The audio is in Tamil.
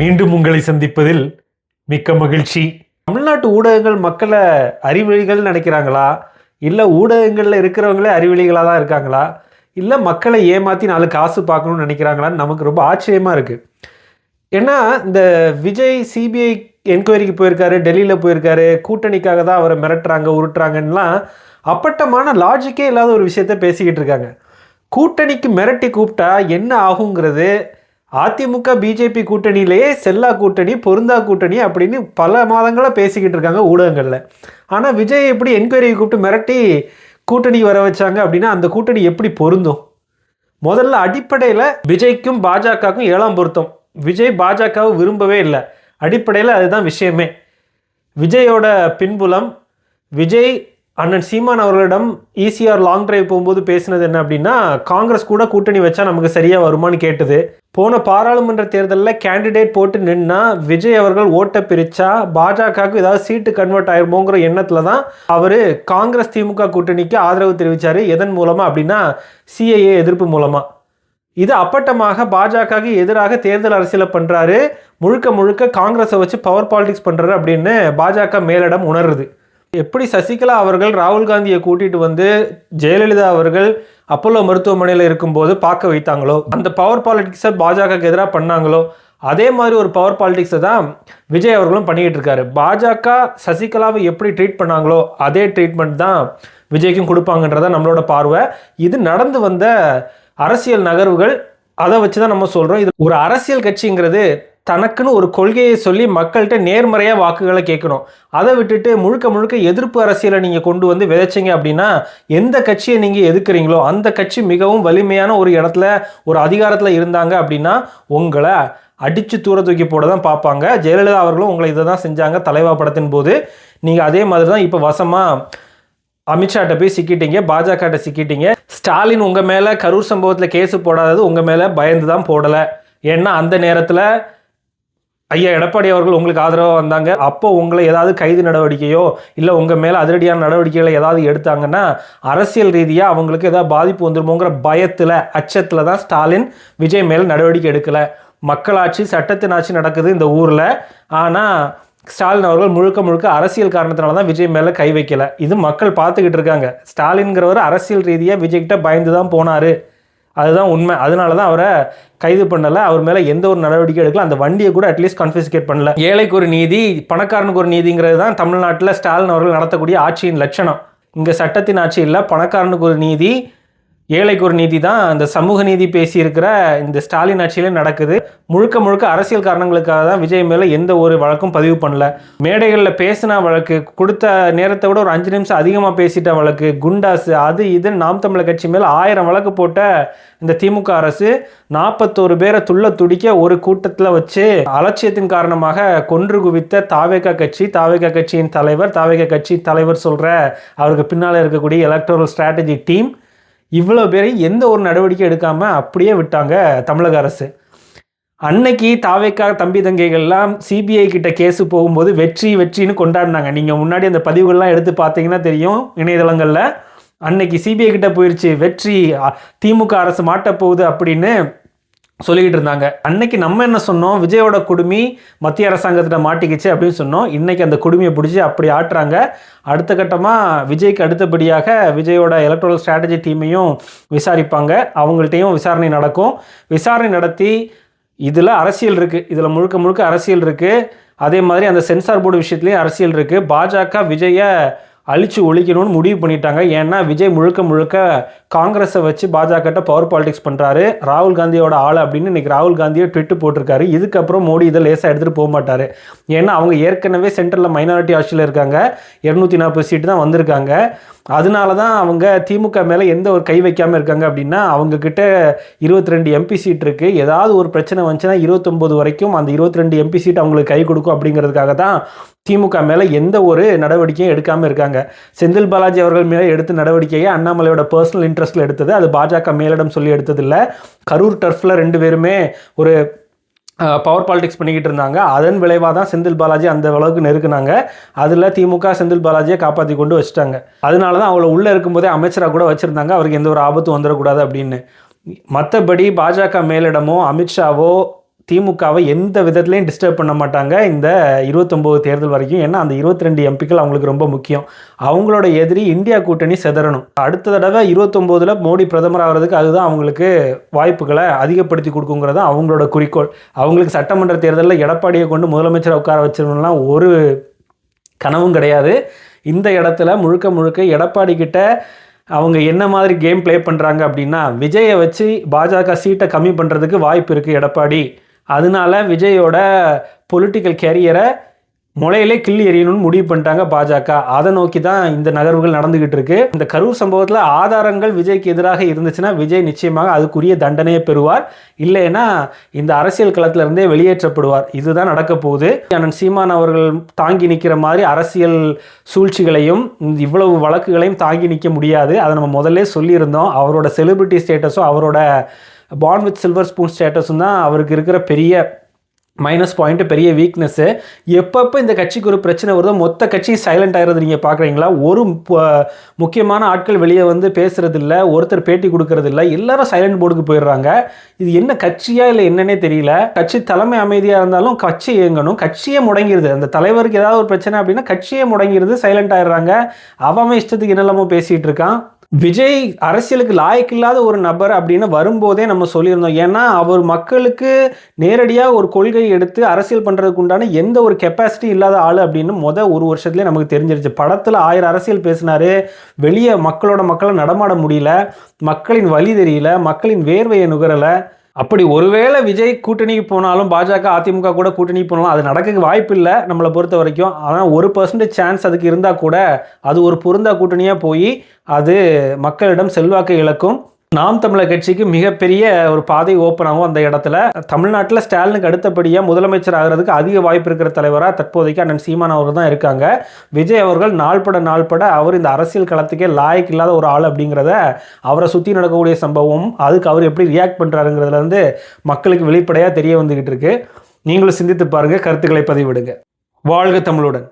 மீண்டும் உங்களை சந்திப்பதில் மிக்க மகிழ்ச்சி. தமிழ்நாட்டு ஊடகங்கள் மக்களை அறிவழிகள் நினைக்கிறாங்களா? இல்லை ஊடகங்களில் இருக்கிறவங்களே அறிவழிகளாக தான் இருக்காங்களா? இல்லை மக்களை ஏமாற்றி நாலு காசு பார்க்கணும்னு நினைக்கிறாங்களான்னு நமக்கு ரொம்ப ஆச்சரியமாக இருக்குது ஏன்னா இந்த விஜய் சிபிஐ என்கொயரிக்கு போயிருக்காரு டெல்லியில் போயிருக்காரு கூட்டணிக்காக தான் அவரை மிரட்டுறாங்க உருட்டுறாங்கன்னெலாம் அப்பட்டமான லாஜிக்கே இல்லாத ஒரு விஷயத்த பேசிக்கிட்டு இருக்காங்க. கூட்டணிக்கு மிரட்டி கூப்பிட்டா என்ன ஆகுங்கிறது அதிமுக பிஜேபி கூட்டணியிலேயே செல்லா கூட்டணி பொருந்தா கூட்டணி அப்படின்னு பல மாதங்களாக பேசிக்கிட்டு இருக்காங்க ஊடகங்களில். ஆனால் விஜய் எப்படி என்கொயரி கூப்பிட்டு மிரட்டி கூட்டணி வர வச்சாங்க அப்படின்னா அந்த கூட்டணி எப்படி பொருந்தும்? முதல்ல அடிப்படையில் விஜய்க்கும் பாஜகவுக்கும் ஏழாம் பொருத்தம். விஜய் பாஜகவை விரும்பவே இல்லை. அடிப்படையில் அதுதான் விஷயமே. விஜயோட பின்புலம் விஜய் அண்ணன் சீமான் அவர்களிடம் ஈசிஆர் லாங் டிரைவ் போகும்போது பேசினது என்ன அப்படின்னா காங்கிரஸ் கூட கூட்டணி வச்சா நமக்கு சரியாக வருமான்னு கேட்டது. போன பாராளுமன்ற தேர்தலில் கேண்டிடேட் போட்டு நின்னா விஜய் அவர்கள் ஓட்டை பிரித்தா பாஜகவுக்கு ஏதாவது சீட்டு கன்வெர்ட் ஆயிருமோங்கிற எண்ணத்தில் தான் அவர் காங்கிரஸ் திமுக கூட்டணிக்கு ஆதரவு தெரிவித்தார் எதன் மூலமாக அப்படின்னா சிஐஏ எதிர்ப்பு மூலமாக இது அப்பட்டமாக பாஜகவுக்கு எதிராக தேர்தல் அரசியலை பண்ணுறாரு முழுக்க முழுக்க காங்கிரஸை வச்சு பவர் பாலிடிக்ஸ் பண்ணுறாரு அப்படின்னு பாஜக மேலிடம் உணருது. எப்படி சசிகலா அவர்கள் ராகுல் காந்தியை கூட்டிட்டு வந்து ஜெயலலிதா அவர்கள் அப்போலோ மருத்துவமனையில் இருக்கும்போது பார்க்க வைத்தாங்களோ? அந்த பவர் பாலிடிக்ஸை பாஜகவுக்கு எதிராக பண்ணாங்களோ? அதே மாதிரி ஒரு பவர் பாலிடிக்ஸை தான் விஜய் அவர்களும் பண்ணிக்கிட்டு இருக்காரு. பாஜக சசிகலாவை எப்படி ட்ரீட் பண்ணாங்களோ அதே ட்ரீட்மெண்ட் தான் விஜய்க்கும் கொடுப்பாங்கன்றதான் நம்மளோட பார்வை. இது நடந்து வந்த அரசியல் நகர்வுகள் அதை வச்சு தான் நம்ம சொல்கிறோம் இது ஒரு அரசியல் கட்சிங்கிறது தனக்குன்னு ஒரு கொள்கையை சொல்லி மக்கள்கிட்ட நேர்மறையாக வாக்குகளை கேட்கணும். அதை விட்டுட்டு முழுக்க முழுக்க எதிர்ப்பு அரசியலை நீங்கள் கொண்டு வந்து விதைச்சிங்க அப்படின்னா எந்த கட்சியை நீங்கள் எதிர்க்கிறீங்களோ அந்த கட்சி மிகவும் வலிமையான ஒரு இடத்துல ஒரு அதிகாரத்தில் இருந்தாங்க அப்படின்னா உங்களை அடித்து தூர தூக்கி போட தான் பார்ப்பாங்க. ஜெயலலிதா அவர்களும் உங்களை இதை தான் செஞ்சாங்க தலைவா படத்தின் போது. நீங்கள் அதே மாதிரி தான் இப்போ வசமாக அமித்ஷாட்ட போய் சிக்கிட்டீங்க பாஜகட்ட சிக்கிட்டீங்க. ஸ்டாலின் உங்கள் மேலே கரூர் சம்பவத்தில் கேஸு போடாதது உங்கள் மேலே பயந்து தான் போடலை. ஏன்னா அந்த நேரத்தில் ஐயா எடப்பாடி அவர்கள் உங்களுக்கு ஆதரவாக வந்தாங்க. அப்போ உங்களை ஏதாவது கைது நடவடிக்கையோ இல்லை உங்கள் மேலே அதிரடியான நடவடிக்கைகளை ஏதாவது எடுத்தாங்கன்னா அரசியல் ரீதியாக அவங்களுக்கு ஏதாவது பாதிப்பு வந்துருமோங்கிற பயத்தில் அச்சத்தில் தான் ஸ்டாலின் விஜய் மேலே நடவடிக்கை எடுக்கலை. மக்களாட்சி சட்டத்தின் ஆட்சி நடக்குது இந்த ஊரில். ஆனால் ஸ்டாலின் அவர்கள் முழுக்க முழுக்க அரசியல் காரணத்தினால தான் விஜய் மேலே கை வைக்கலை. இது மக்கள் பார்த்துக்கிட்டு இருக்காங்க. ஸ்டாலின்கிறவர் அரசியல் ரீதியாக விஜய்கிட்ட பயந்து தான் போனார். அதுதான் உண்மை. அதனால தான் அவரை கைது பண்ணலை. அவர் மேலே எந்த ஒரு நடவடிக்கை எடுக்கல. அந்த வண்டியை கூட அட்லீஸ்ட் கன்ஃபிஸ்கேட் பண்ணல. ஏழைக்கு ஒரு நீதி பணக்காரனுக்கு ஒரு நீதிங்கிறது தான் தமிழ்நாட்டில் ஸ்டாலின் அவர்கள் நடத்தக்கூடிய ஆட்சியின் லட்சணம். இங்கே சட்டத்தின் ஆட்சி இல்லை. பணக்காரனுக்கு ஒரு நீதி ஏழைக்கு ஒரு நீதி தான் அந்த சமூக நீதி பேசியிருக்கிற இந்த ஸ்டாலின் ஆட்சியிலே நடக்குது. முழுக்க முழுக்க அரசியல் காரணங்களுக்காக தான் விஜய் மேலே எந்த ஒரு வழக்கும் பதிவு பண்ணல. மேடைகளில் பேசின வழக்கு கொடுத்த நேரத்தை விட ஒரு அஞ்சு நிமிஷம் அதிகமாக பேசிட்ட வழக்கு குண்டாசு அது இது நாம் தமிழர் கட்சி மேலே ஆயிரம் வழக்கு போட்ட இந்த திமுக அரசு நாற்பத்தோரு பேரை துள்ள துடிக்க ஒரு கூட்டத்தில் வச்சு அலட்சியத்தின் காரணமாக கொன்று குவித்த தாவேகா கட்சி தாவேகா கட்சியின் தலைவர் தாவேகா கட்சி தலைவர் சொல்கிற அவருக்கு பின்னால் இருக்கக்கூடிய எலக்ட்ரல் ஸ்ட்ராட்டஜி டீம் இவ்வளோ பேரை எந்த ஒரு நடவடிக்கை எடுக்காமல் அப்படியே விட்டாங்க தமிழக அரசு. அன்னைக்கு தாவேக்கா தம்பி தங்கைகள்லாம் சிபிஐ கிட்ட கேஸு போகும்போது வெற்றி வெற்றின்னு கொண்டாடினாங்க. நீங்கள் முன்னாடி அந்த பதிவுகள்லாம் எடுத்து பார்த்தீங்கன்னா தெரியும் இணையதளங்களில். அன்னைக்கு சிபிஐ கிட்ட போயிடுச்சு வெற்றி திமுக அரசு மாட்டப்போகுது அப்படின்னு சொல்லிக்கிட்டு இருந்தாங்க அன்னைக்கு நம்ம என்ன சொன்னோம்? விஜயோட குடுமி மத்திய அரசாங்கத்திட்ட மாட்டிக்கிச்சு அப்படின்னு சொன்னோம். இன்னைக்கு அந்த குடுமையை பிடிச்சி அப்படி ஆட்டுறாங்க. அடுத்த கட்டமாக விஜய்க்கு அடுத்தபடியாக விஜயோட எலக்ட்ரல் ஸ்ட்ராட்டஜி டீமையும் விசாரிப்பாங்க. அவங்கள்ட்டையும் விசாரணை நடக்கும். விசாரணை நடத்தி இதில் அரசியல் இருக்குது இதில் முழுக்க முழுக்க அரசியல் இருக்குது அதே மாதிரி அந்த சென்சார் போர்டு விஷயத்துலேயும் அரசியல் இருக்குது பாஜக விஜயை அழிச்சு ஒழிக்கணும்னு முடிவு பண்ணிட்டாங்க. ஏன்னா விஜய் முழுக்க முழுக்க காங்கிரஸை வச்சு பாஜகட்ட பவர் பாலிடிக்ஸ் பண்ணுறாரு ராகுல் காந்தியோட ஆள் அப்படின்னு இன்றைக்கி ராகுல் காந்தியை ட்விட்டு போட்டிருக்காரு. இதுக்கப்புறம் மோடி இதை லேசாக எடுத்துகிட்டு போக மாட்டார். ஏன்னா அவங்க ஏற்கனவே சென்ட்ரலில் மைனாரிட்டி ஆட்சியில் இருக்காங்க. இரநூத்தி நாற்பது சீட்டு தான் வந்திருக்காங்க. அதனால தான் அவங்க திமுக மேலே எந்த ஒரு கை வைக்காமல் இருக்காங்க அப்படின்னா அவங்கக்கிட்ட இருபத்தி ரெண்டு எம்பி சீட் இருக்குது ஏதாவது ஒரு பிரச்சனை வந்துச்சுன்னா இருபத்தொம்போது வரைக்கும் அந்த இருபத்தி ரெண்டு எம்பி சீட் அவங்களுக்கு கை கொடுக்கும் அப்படிங்கிறதுக்காக தான் திமுக மேலே எந்த ஒரு நடவடிக்கையும் எடுக்காமல் இருக்காங்க. செந்தில் பாலாஜி அவர்கள் மேலே எடுத்த நடவடிக்கையை அண்ணாமலையோட பர்சனல் இன்ட்ரெஸ்ட்டில் எடுத்தது. அது பாஜக மேலிடம் சொல்லி எடுத்ததில்ல. கரூர் டர்ஃபில் ரெண்டு பேருமே ஒரு பவர் பாலிடிக்ஸ் பண்ணிக்கிட்டு இருந்தாங்க. அதன் விளைவாக தான் செந்தில் பாலாஜி அந்த அளவுக்கு நெருக்குனாங்க. அதில் திமுக செந்தில் பாலாஜியை காப்பாற்றி கொண்டு வச்சுட்டாங்க. அதனால தான் அவளை உள்ளே இருக்கும்போதே அமைச்சராக கூட வச்சுருந்தாங்க. அவருக்கு எந்த ஒரு ஆபத்தும் வந்துடக்கூடாது அப்படின்னு. மற்றபடி பாஜக மேலிடமோ அமித்ஷாவோ திமுகவை எந்த விதத்துலையும் டிஸ்டர்ப் பண்ண மாட்டாங்க. இந்த இருபத்தொம்போது தேர்தல் வரைக்கும். ஏன்னா அந்த இருபத்தி ரெண்டு எம்பிக்கள் அவங்களுக்கு ரொம்ப முக்கியம். அவங்களோட எதிரி இந்தியா கூட்டணி செதறணும். அடுத்த தடவை இருபத்தொம்போதில் மோடி பிரதமர் ஆகிறதுக்கு அதுதான் அவங்களுக்கு வாய்ப்புகளை அதிகப்படுத்தி கொடுக்குங்கிறது தான் அவங்களோட குறிக்கோள். அவங்களுக்கு சட்டமன்ற தேர்தலில் எடப்பாடியை கொண்டு முதலமைச்சரை உட்கார வச்சிடணும்லாம் ஒரு கனவும் கிடையாது. இந்த இடத்துல முழுக்க முழுக்க எடப்பாடி கிட்ட அவங்க என்ன மாதிரி கேம் ப்ளே பண்ணுறாங்க அப்படின்னா விஜயை வச்சு பாஜக சீட்டை கம்மி பண்ணுறதுக்கு வாய்ப்பு இருக்குது எடப்பாடி. அதனால விஜயோட பொலிட்டிக்கல் கேரியரை முளையிலே கிள்ளி எறியணும்னு முடிவு பண்ணிட்டாங்க பாஜக. அதை நோக்கி தான் இந்த நகர்வுகள் நடந்துகிட்டு இருக்கு. இந்த கரூர் சம்பவத்தில் ஆதாரங்கள் விஜய்க்கு எதிராக இருந்துச்சுன்னா விஜய் நிச்சயமாக அதுக்குரிய தண்டனையை பெறுவார். இல்லைன்னா இந்த அரசியல் களத்துல இருந்தே வெளியேற்றப்படுவார். இதுதான் நடக்க போகுது. அண்ணன் சீமான் அவர்கள் தாங்கி நிற்கிற மாதிரி அரசியல் சூழ்ச்சிகளையும் இவ்வளவு வழக்குகளையும் தாங்கி நிற்க முடியாது. அதை நம்ம முதல்ல சொல்லியிருந்தோம். அவரோட செலிபிரிட்டி ஸ்டேட்டஸும் அவரோட பாண்ட் வித் சில்வர் ஸ்பூன் ஸ்டேட்டஸும் தான் அவருக்கு இருக்கிற பெரிய மைனஸ் பாயிண்ட்டு பெரிய வீக்னஸ்ஸு எப்பப்போ இந்த கட்சிக்கு ஒரு பிரச்சனை வருதோ மொத்த கட்சியும் சைலண்ட் ஆகிறது நீங்கள் பார்க்குறீங்களா ஒரு முக்கியமான ஆட்கள் வெளியே வந்து பேசுகிறதில்ல ஒருத்தர் பேட்டி கொடுக்கறதில்ல எல்லாரும் சைலண்ட் போர்டுக்கு போயிடுறாங்க. இது என்ன கட்சியா இல்லை என்னன்னே தெரியல. கட்சி தலைமை அமைதியாக இருந்தாலும் கட்சி இயங்கணும். கட்சியே முடங்கிருது. அந்த தலைவருக்கு ஏதாவது ஒரு பிரச்சனை அப்படின்னா கட்சியே முடங்கிடுது சைலண்ட் ஆயிடுறாங்க. அவன் இஷ்டத்துக்கு என்னெல்லாமோ பேசிகிட்டு இருக்கான். விஜய் அரசியலுக்கு லாயக்கில்லாத ஒரு நபர் அப்படின்னு வரும்போதே நம்ம சொல்லியிருந்தோம். ஏன்னா அவர் மக்களுக்கு நேரடியாக ஒரு கொள்கை எடுத்து அரசியல் பண்ணுறதுக்கு உண்டான எந்த ஒரு கெப்பாசிட்டி இல்லாத ஆள் அப்படின்னு மொதல் ஒரு வருஷத்துலேயே நமக்கு தெரிஞ்சிருச்சு. படத்தில் ஆயிரம் அரசியல் பேசினார். வெளியே மக்களோட மக்களை நடமாட முடியல. மக்களின் வழி தெரியல. மக்களின் வேர்வையை நுகரலை. அப்படி ஒருவேளை விஜய் கூட்டணிக்கு போனாலும் பாஜக அதிமுக கூட கூட்டணிக்கு போனாலும் அது நடக்க வாய்ப்பு இல்லை நம்மளை பொறுத்த வரைக்கும். ஆனால் ஒரு பர்சன்டேஜ் சான்ஸ் அதுக்கு இருந்தால் கூட அது ஒரு பொருந்தா கூட்டணியாக போய் அது மக்களிடம் செல்வாக்கை இழக்கும். நாம் தமிழர் கட்சிக்கு மிகப்பெரிய ஒரு பாதை ஓப்பன் ஆகும் அந்த இடத்துல. தமிழ்நாட்டில் ஸ்டாலினுக்கு அடுத்தபடியாக முதலமைச்சர் ஆகிறதுக்கு அதிக வாய்ப்பு இருக்கிற தலைவராக தற்போதைக்கு அண்ணன் சீமான் அவர்கள் தான் இருக்காங்க. விஜய் அவர்கள் நாள்பட நாள்பட அவர் இந்த அரசியல் களத்துக்கே லாயக்கு இல்லாத ஒரு ஆள் அப்படிங்கிறத அவரை சுற்றி நடக்கக்கூடிய சம்பவம் அதுக்கு அவர் எப்படி ரியாக்ட் பண்ணுறாருங்கிறதுல வந்து மக்களுக்கு வெளிப்படையாக தெரிய வந்துக்கிட்டு இருக்கு. நீங்களும் சிந்தித்து பாருங்கள் கருத்துக்களை பதிவிடுங்க. வாழ்க தமிழுடன்.